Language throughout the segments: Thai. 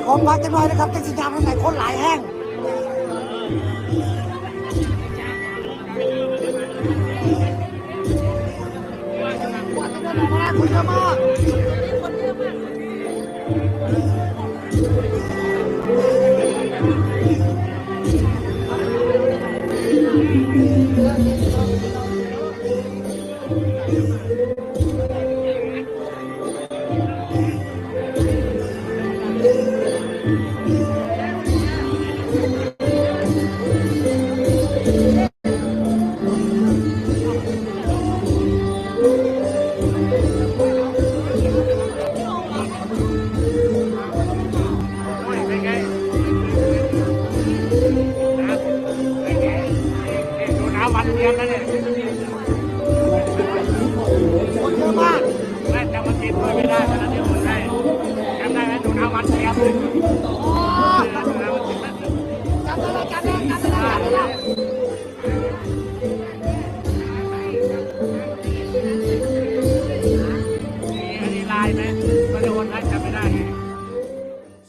ายของพักกันหน่อยนะครับเต็กซี่ดำทั้งหลายคนหลายแห้งคุณเยอะมาก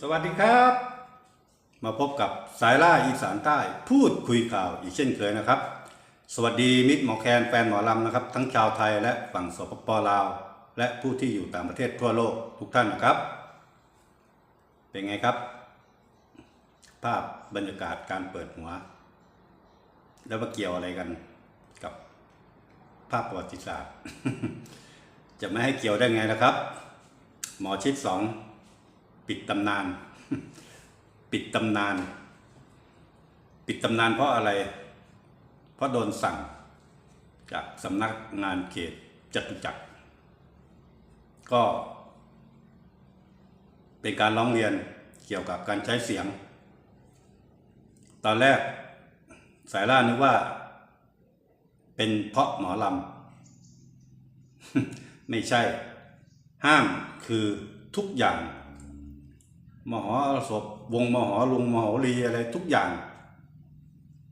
สวัสดีครับ มาพบกับสายล่าอีสานใต้พูดคุยข่าวอีกเช่นเคยนะครับ สวัสดีมิตรหมอแคนแฟนหมอลำนะครับ ทั้งชาวไทยและฝั่งสปปลาว และผู้ที่อยู่ต่างประเทศทั่วโลกทุกท่านนะครับ เป็นไงครับ ภาพบรรยากาศการเปิดหัว แล้วมาเกี่ยวอะไรกันกับภาพประวัติศาสตร์ จะไม่ให้เกี่ยวได้ไงนะครับ หมอชิดสองปิดตำนาน ปิดตำนาน ปิดตำนานเพราะอะไร เพราะโดนสั่ง จากสำนักงานเขตจตุจักร ก็เป็นการร้องเรียนเกี่ยวกับการใช้เสียง ตอนแรกสายล่านึกว่า เป็นเพราะหมอลำ ไม่ใช่ ห้ามคือทุกอย่าง มหรสพวงมหลุงมหรีอะไรทุกอย่าง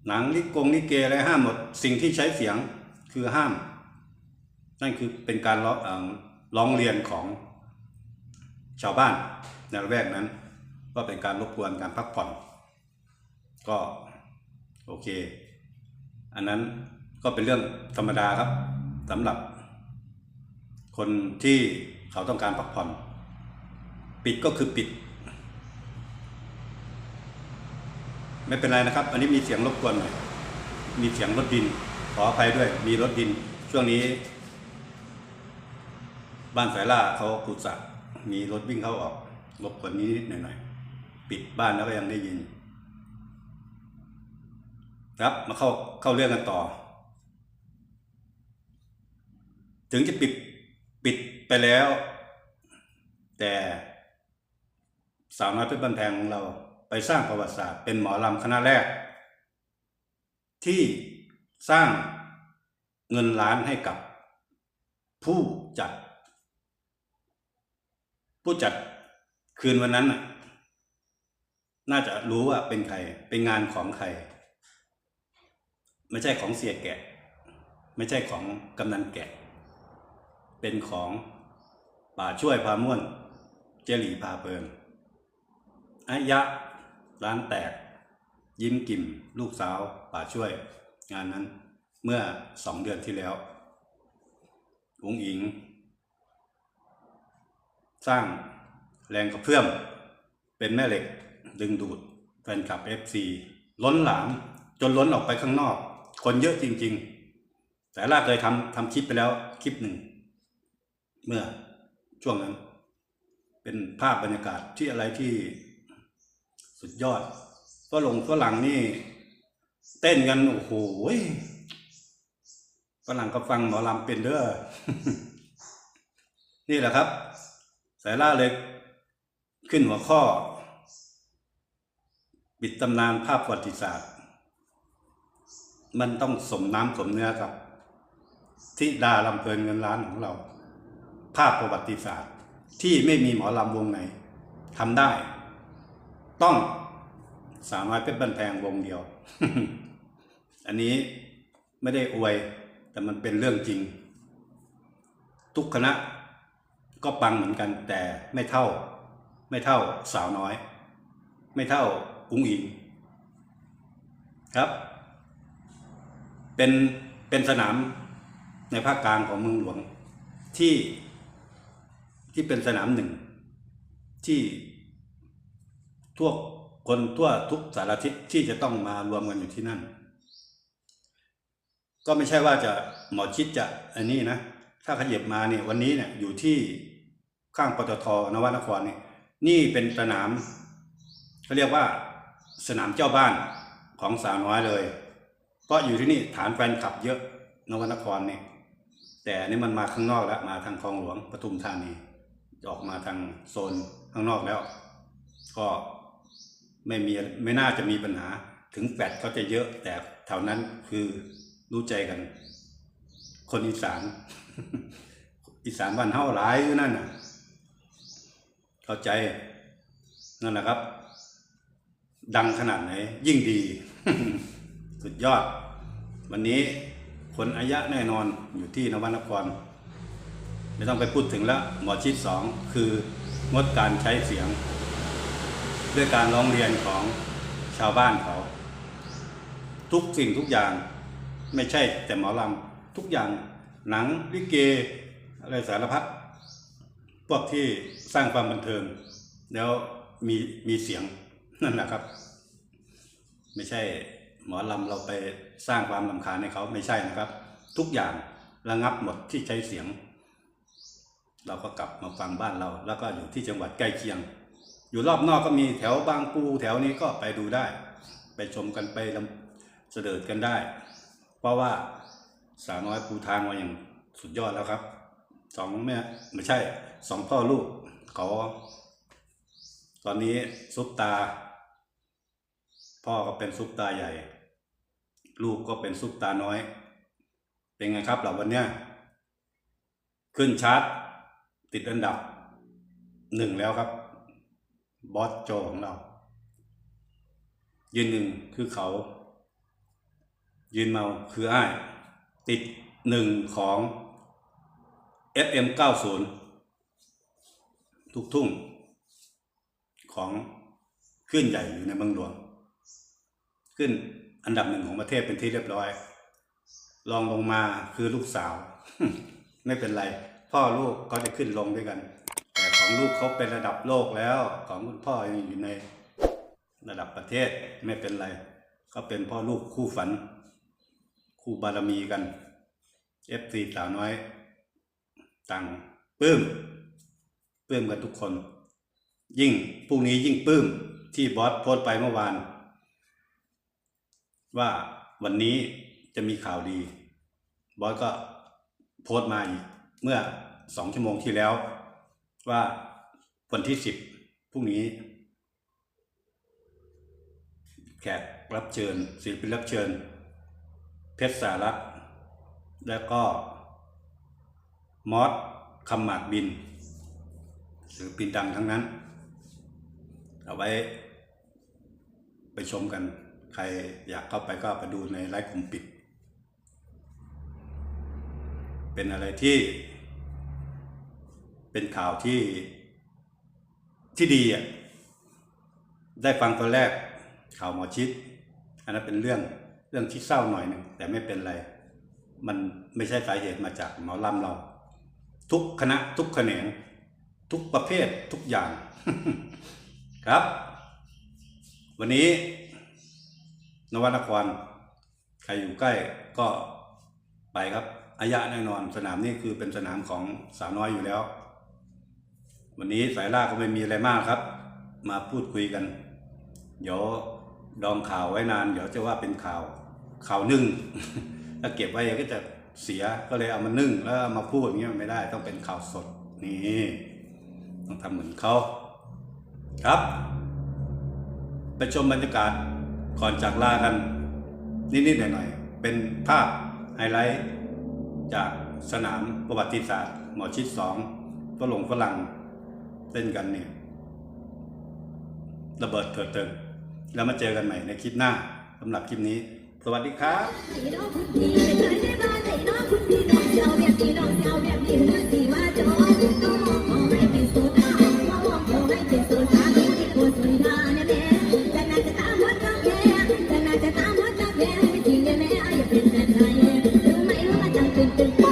หนังลิกงลิเกอะไรห้ามหมด สิ่งที่ใช้เสียงคือห้าม นั่นคือเป็นการร้องเอ่อร้องเรียนของชาวบ้านในละแวกนั้นก็เป็นการรบกวนการพักผ่อน ก็โอเค อันนั้นก็เป็นเรื่องธรรมดาครับสำหรับ คนที่เขาต้องการพักผ่อน ปิดก็คือปิด ไม่เป็นไรนะครับ อันนี้มีเสียงรบกวนหน่อยมีเสียงรถดิน ขออภัยด้วย มีรถดิน ช่วงนี้ บ้านสายล่าเขาขุดสระมีรถวิ่งเข้าออกรบกวนนี้นิดหน่อยๆปิดบ้านแล้วก็ยังได้ยิน ครับมาเข้าเข้าเรื่องกันต่อ ถึงจะปิดปิดไปแล้ว แต่สาวน้อยเพชรบันแพงของเราไปสร้างประวัติศาสตร์เป็นหมอลำคณะแรก ที่สร้างเงินล้านให้กับผู้จัด ผู้จัดคืนวันนั้นน่ะน่าจะรู้ว่าเป็นใครเป็นงานของใคร ไม่ใช่ของเสียแกะ ไม่ใช่ของกำนันแกะ เป็นของป่าช่วยพาม่วน เจหลีพาเปินอายะร้านแตก ยิ้มกิ่มลูกสาว ป่าช่วย งานนั้นเมื่อสองเดือนที่แล้วอุงอิง สร้างแรงกระเพื่อม เป็นแม่เหล็กดึงดูดแฟนคลับ FC ล้นหลามจนล้นออกไปข้างนอก คนเยอะจริง ๆ แต่ล่าเคยทำทำคลิปไปแล้วคลิปหนึ่ง เมื่อช่วงนั้น เป็นภาพบรรยากาศที่อะไรที่สุดยอดฝรั่งฝรั่งนี่ เต้นกันโอ้โหฝรั่งก็ฟังหมอลำเป็นเด้อ นี่แหละครับ สายล่าเลยขึ้นหัวข้อ ปิดตำนานภาพประวัติศาสตร์ มันต้องสมน้ำสมเนื้อกับที่ดาลำเพลินเงินล้านของเรา ภาพประวัติศาสตร์ ที่ไม่มีหมอลำวงไหนทำได้ ต้องสามารถเป็นบันแพงวงเดียว อันนี้ไม่ได้อวย แต่มันเป็นเรื่องจริง ทุกคณะก็ปังเหมือนกันแต่ไม่เท่า ไม่เท่าสาวน้อย ไม่เท่าอุ้งอิงครับ เป็นเป็นสนามในภาคกลางของเมืองหลวง ที่ที่เป็นสนามหนึ่ง ที่ทั่วคนทั่วทุกสารทิศที่จะต้องมารวมกันอยู่ที่นั่น ก็ไม่ใช่ว่าจะหมอชิดจะอันนี้นะ ถ้าขยับมาเนี่ยวันนี้เนี่ยอยู่ที่ข้างปตทนวนครเนี่ยนี่เป็นสนามเขาเรียกว่าสนามเจ้าบ้านของสาวน้อยเลย เพราะอยู่ที่นี่ฐานแฟนคลับเยอะนวนครเนี่ยแต่นี่มันมาข้างนอกแล้วมาทางคลองหลวงปทุมธานีออกมาทางโซนข้างนอกแล้ว ก็ไม่มีไม่น่าจะมีปัญหาถึงแปดก็จะเยอะ แต่แถวนั้นคือรู้ใจกัน คนอีสาน อีสานบ้านเฮาหลายนั่นน่ะ เข้าใจนั่นแหละครับ ดังขนาดไหน ยิ่งดี สุดยอด วันนี้คนอายะแน่นอนอยู่ที่นวนคร ไม่ต้องไปพูดถึงแล้วหมอชิดสองคืองดการใช้เสียง ด้วยการร้องเรียนของชาวบ้านเขา ทุกสิ่งทุกอย่างไม่ใช่แต่หมอลำทุกอย่างหนังลิเกอะไรสารพัดพวกที่สร้างความบันเทิง แล้วมีมีเสียงนั่นแหละครับ ไม่ใช่ หมอลำเราไปสร้างความลำคาญให้เขาไม่ใช่นะครับ ทุกอย่างระงับหมดที่ใช้เสียง เราก็กลับมาฟังบ้านเรา แล้วก็อยู่ที่จังหวัดใกล้เคียง อยู่รอบนอกก็มีแถวบางปูแถวนี้ก็ไปดูได้ ไปชมกันไปเสด็จกันได้ เพราะว่าสาวน้อยปูทางมาอย่างสุดยอดแล้วครับสองแม่ไม่ใช่สองพ่อลูกเขาตอนนี้ซุปตา พ่อก็เป็นซุปตาใหญ่ ลูกก็เป็นซุปตาน้อย เป็นไงครับเราวันเนี้ยขึ้นชาร์ตติดอันดับหนึ่งแล้วครับบอสโจของเรา ยืนหนึ่งคือเขา ยืนเมาคืออ้าย ติดหนึ่งของ FM 90 ทุกทุ่ง ของขึ้นใหญ่อยู่ในเมืองหลวงขึ้น อันดับหนึ่งของประเทศเป็นที่เรียบร้อยลองลงมาคือลูกสาว ไม่เป็นไร พ่อลูกก็จะขึ้นลงด้วยกัน แต่ของลูกเขาเป็นระดับโลกแล้ว ของคุณพ่ออยู่ในระดับประเทศไม่เป็นไร ก็เป็นพ่อลูกคู่ฝัน คู่บารมีกันเอฟซีสาวน้อย ต่างปลื้มปลื้มกันทุกคน ยิ่งพรุ่งนี้ยิ่งปลื้มที่บอสโพสไปเมื่อวาน ว่าวันนี้จะมีข่าวดี บอสก็โพสต์มาอีก เมื่อสองชั่วโมงที่แล้ว ว่าวันที่สิบพรุ่งนี้ แขกรับเชิญศิลปินรับเชิญ เพชรสารัตแล้วก็มอสคำหมากบินศิลปินดังทั้งนั้น เอาไว้ไปชมกัน ใครอยากเข้าไปก็ไปดูในไลฟ์กลุ่มปิด เป็นอะไรที่ เป็นข่าวที่ที่ดีอะได้ฟังตอนแรกข่าวหมอชิด อันนั้นเป็นเรื่องเรื่องที่เศร้าหน่อยหนึ่งแต่ไม่เป็นไร มันไม่ใช่สาเหตุมาจากหมอลำเรา ทุกคณะทุกแขนง ทุกประเภททุกอย่าง ครับ วันนี้ นวนคร ใครอยู่ใกล้ก็ไปครับอายะแน่นอน สนามนี้คือเป็นสนามของสาวน้อยอยู่แล้ว วันนี้สายล่าก็ไม่มีอะไรมากครับ มาพูดคุยกัน เดี๋ยวดองข่าวไว้นาน เดี๋ยวจะว่าเป็นข่าวข่าวนึ่งถ้าเก็บไว้ก็จะเสียก็เลยเอามานึ่งแล้วามาพูดอย่างเงี้ยไม่ได้ต้องเป็นข่าวสดนี่ต้องทำเหมือนเขาครับ ไปชมบรรยากาศ ก่อนจากลากัน นิดๆหน่อยๆเป็นภาพไฮไลท์ จากสนามประวัติศาสตร์ หมอชิดสองฝรั่งฝรั่งเล่นกันเนี่ยระเบิดเถิดเติงแล้วมาเจอกันใหม่ในคลิปหน้าสำหรับคลิปนี้ สวัสดีครับ tin you. tin